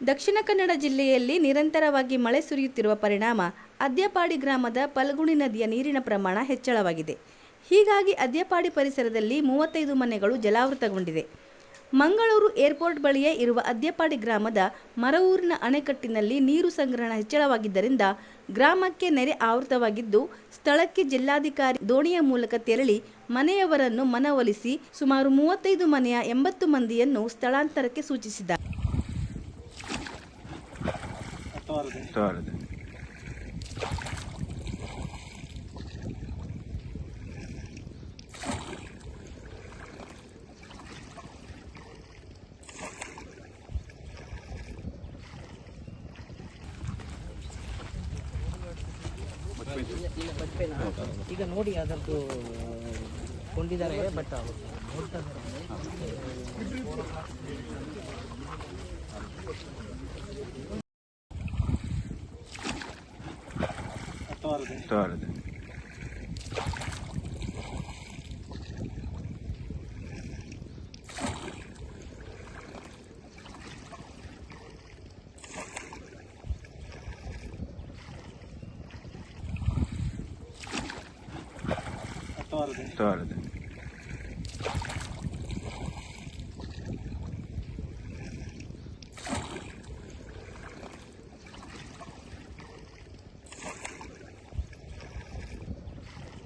ದಕ್ಷಿಣ ಕನ್ನಡ ಜಿಲ್ಲೆಯಲ್ಲಿ ನಿರಂತರವಾಗಿ ಮಳೆ ಸುರಿಯುತ್ತಿರುವ ಪರಿಣಾಮ ಅದ್ಯಪಾಡಿ ಗ್ರಾಮದ ಪಲ್ಗುಣಿ ನದಿಯ ನೀರಿನ ಪ್ರಮಾಣ ಹೆಚ್ಚಳವಾಗಿದೆ. ಹೀಗಾಗಿ ಅದ್ಯಪಾಡಿ ಪರಿಸರದಲ್ಲಿ ಮೂವತ್ತೈದು ಮನೆಗಳು ಜಲಾವೃತಗೊಂಡಿದೆ. ಮಂಗಳೂರು ಏರ್ಪೋರ್ಟ್ ಬಳಿಯೇ ಇರುವ ಅದ್ಯಪಾಡಿ ಗ್ರಾಮದ ಮರವೂರಿನ ಅಣೆಕಟ್ಟಿನಲ್ಲಿ ನೀರು ಸಂಗ್ರಹಣ ಹೆಚ್ಚಳವಾಗಿದ್ದರಿಂದ ಗ್ರಾಮಕ್ಕೆ ನೆರೆ ಆವೃತವಾಗಿದ್ದು, ಸ್ಥಳಕ್ಕೆ ಜಿಲ್ಲಾಧಿಕಾರಿ ದೋಣಿಯ ಮೂಲಕ ತೆರಳಿ ಮನೆಯವರನ್ನು ಮನವೊಲಿಸಿ ಸುಮಾರು ಮೂವತ್ತೈದು ಮನೆಯ ಎಂಬತ್ತು ಮಂದಿಯನ್ನು ಸ್ಥಳಾಂತರಕ್ಕೆ ಸೂಚಿಸಿದ್ದಾರೆ. ತೋರದೆ. ಈಗ ನೋಡಿ ಅದರದ್ದು ಕೊಂಡಿದ್ದಾರೆ ಬಟ್ Doğru. Doğru. Doğru.